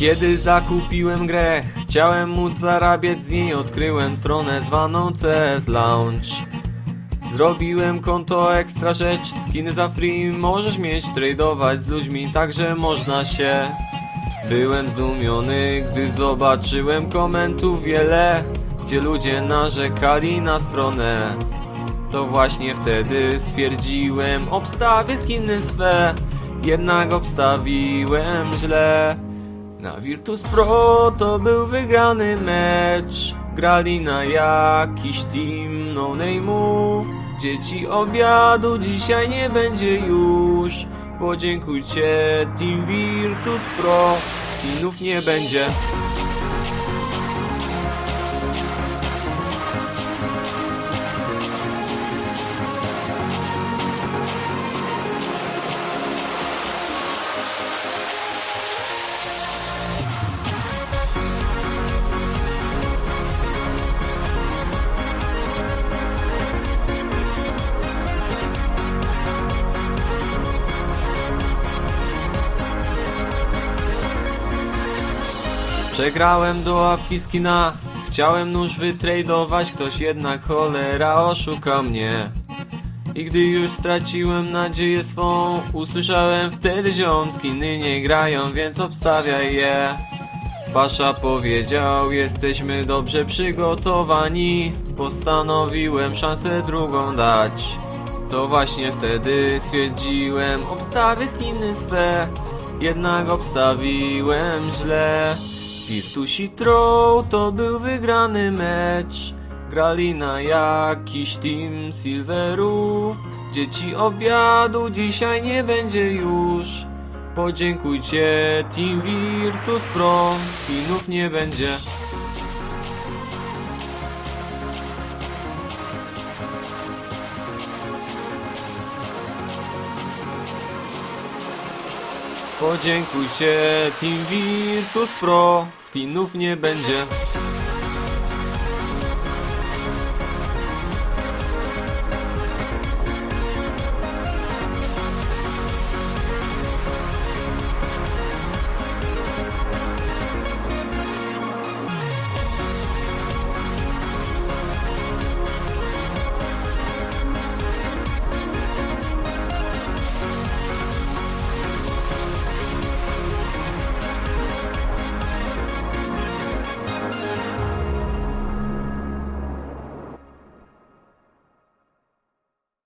Kiedy zakupiłem grę, chciałem móc zarabiać z niej, odkryłem stronę zwaną CS Lounge. Zrobiłem konto ekstra rzecz, skiny za free możesz mieć, tradować z ludźmi, także można się. Byłem zdumiony, gdy zobaczyłem komentów wiele, gdzie ludzie narzekali na stronę. To właśnie wtedy stwierdziłem, obstawię skiny swe, jednak obstawiłem źle. Na Virtus Pro to był wygrany mecz. Grali na jakiś team no name'ów Dzieci obiadu dzisiaj nie będzie już. Podziękujcie Team Virtus Pro. Skinów nie będzie Przegrałem do ławki skina Chciałem nóż wytradować. Ktoś jednak cholera oszukał mnie. I gdy już straciłem nadzieję swą Usłyszałem wtedy ziom Skiny nie grają, więc obstawiaj je. Pasza powiedział, jesteśmy dobrze przygotowani. Postanowiłem szansę drugą dać. To właśnie wtedy stwierdziłem Obstawię skiny swe. Jednak obstawiłem źle Virtusi Troll to był wygrany mecz. Grali na jakiś team silverów. Dzieci obiadu dzisiaj nie będzie już. Podziękujcie Team Virtus Pro. Skinów nie będzie Podziękujcie Team Virtus Pro. Skinów nie będzie